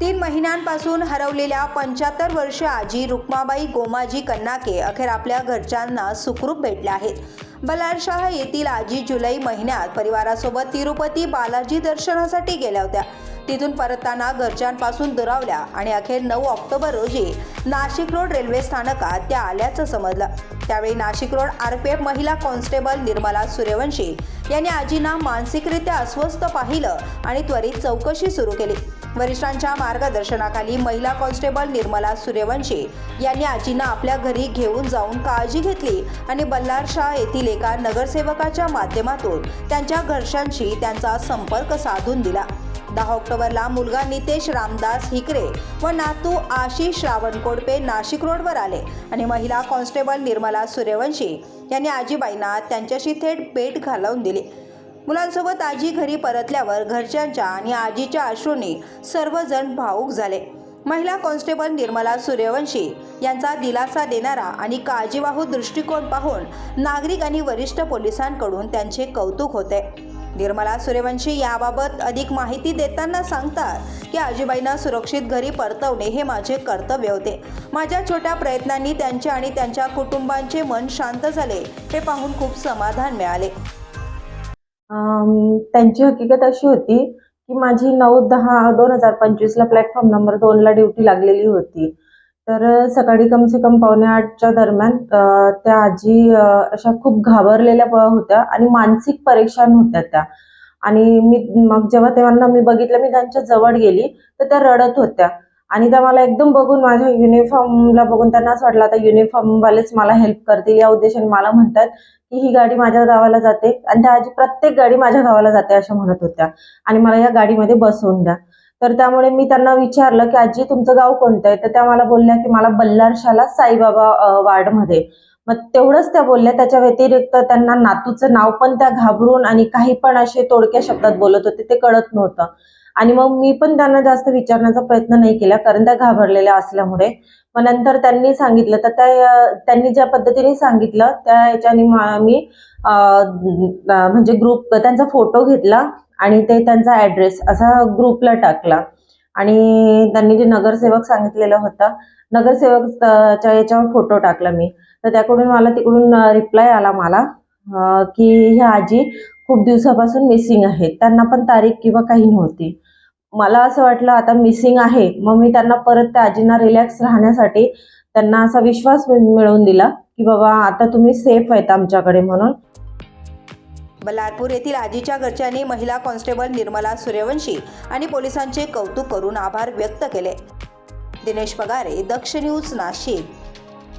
तीन महिन्यांपासून हरवलेल्या पंच्याहत्तर वर्ष आजी रुक्माबाई गोमाजी कन्नाके अखेर आपल्या घरच्यांना सुखरूप भेटल्या आहेत. बलारशाह येथील आजी जुलै महिन्यात परिवारासोबत तिरुपती बालाजी दर्शनासाठी गेल्या होत्या. तिथून परतताना घरच्यांपासून दुरावल्या आणि अखेर नऊ ऑक्टोबर रोजी नाशिक रोड रेल्वे स्थानकात त्या आल्याचं समजलं. त्यावेळी नाशिक रोड आरपीएफ महिला कॉन्स्टेबल निर्मला सूर्यवंशी यांनी आजींना मानसिकरित्या अस्वस्थ पाहिलं आणि त्वरित चौकशी सुरू केली. वरिष्ठांच्या मार्गदर्शनाखाली महिला कॉन्स्टेबल निर्मला सूर्यवंशी यांनी आजींना आपल्या घरी घेऊन जाऊन काळजी घेतली आणि बल्लारशाह येथील एका नगरसेवकाच्या माध्यमातून त्यांच्या घरच्यांशी त्यांचा संपर्क साधून दिला. दहा ऑक्टोबरला मुलगा नितेश रामदास हिकरे व नातू आशिष श्रावण कोडपे नाशिक रोडवर आले आणि महिला कॉन्स्टेबल निर्मला सूर्यवंशी यांनी आजीबाईंना त्यांच्याशी थेट भेट घालवून दिली. मुलांसोबत आजी घरी परतल्यावर घरच्यांच्या आणि आजीच्या अश्रूंनी सर्वजण भावूक झाले. महिला कॉन्स्टेबल निर्मला सूर्यवंशी यांचा दिलासा देणारा आणि काळजीवाहू दृष्टिकोन पाहून नागरिक आणि वरिष्ठ पोलिसांकडून त्यांचे कौतुक होते. निर्मला सूर्यवंशी याबाबत अधिक माहिती देताना सांगतात की आजीबाईंना सुरक्षित घरी परतवणे हे माझे कर्तव्य होते. माझ्या छोट्या प्रयत्नांनी त्यांचे आणि त्यांच्या कुटुंबांचे मन शांत झाले हे पाहून खूप समाधान मिळाले. त्यांची हकीकत अशी होती की माझी नऊ दहा दोन हजार पंचवीसला प्लॅटफॉर्म नंबर दोनला ड्युटी लागलेली होती. तर सकाळी कम से कम पावणे आठच्या दरम्यान त्या आजी अशा खूप घाबरलेल्या होत्या आणि मानसिक परेशान होत्या त्या. आणि मी मग जेव्हा तेव्हा मी बघितलं मी त्यांच्या जवळ गेली तर त्या रडत होत्या. आणि त्या मला एकदम बघून माझ्या युनिफॉर्मला बघून त्यांना असं वाटलं आता युनिफॉर्मवालेच मला हेल्प करतील. या उद्देशाने मला म्हणतात की ही गाडी माझ्या गावाला जाते आणि त्या आजी प्रत्येक गाडी माझ्या गावाला जाते अशा म्हणत होत्या. आणि मला या गाडीमध्ये बसवून द्या. तर त्यामुळे मी त्यांना विचारलं की आजी तुमचं गाव कोणतं आहे? तर त्या मला बोलल्या की मला बल्लारशाला साईबाबा वार्डमध्ये. मग तेवढंच त्या बोलल्या. त्याच्या व्यतिरिक्त त्यांना नातूचं नाव पण त्या घाबरून आणि काही पण असे तोडक्या शब्दात बोलत होते ते कळत नव्हतं. आणि मग मी पण त्यांना जास्त विचारण्याचा प्रयत्न नाही केला कारण त्या घाबरलेल्या असल्यामुळे. मग नंतर त्यांनी सांगितलं तर त्या त्यांनी ज्या पद्धतीने सांगितलं त्या याच्याने मी म्हणजे ग्रुप त्यांचा फोटो घेतला आणि ते त्यांचा ऍड्रेस असा ग्रुपला टाकला. आणि त्यांनी जे नगरसेवक सांगितलेलं होता नगरसेवकच्या याच्यावर फोटो टाकला मी. तर त्याकडून मला तिकडून रिप्लाय आला मला की ह्या आजी खूप दिवसापासून मिसिंग आहेत त्यांना पण तारीख किंवा काही नव्हती. मला असं वाटलं आता मिसिंग आहे. मग मी त्यांना परत त्या आजींना रिलॅक्स राहण्यासाठी त्यांना असा विश्वास मिळवून दिला की बाबा आता तुम्ही सेफ आहेत आमच्याकडे म्हणून. बल्लारपूर येथील आजीच्या घरच्यांनी महिला कॉन्स्टेबल निर्मला सूर्यवंशी आणि पोलिसांचे कौतुक करून आभार व्यक्त केले. दिनेश पगारे दक्ष न्यूज नाशिक.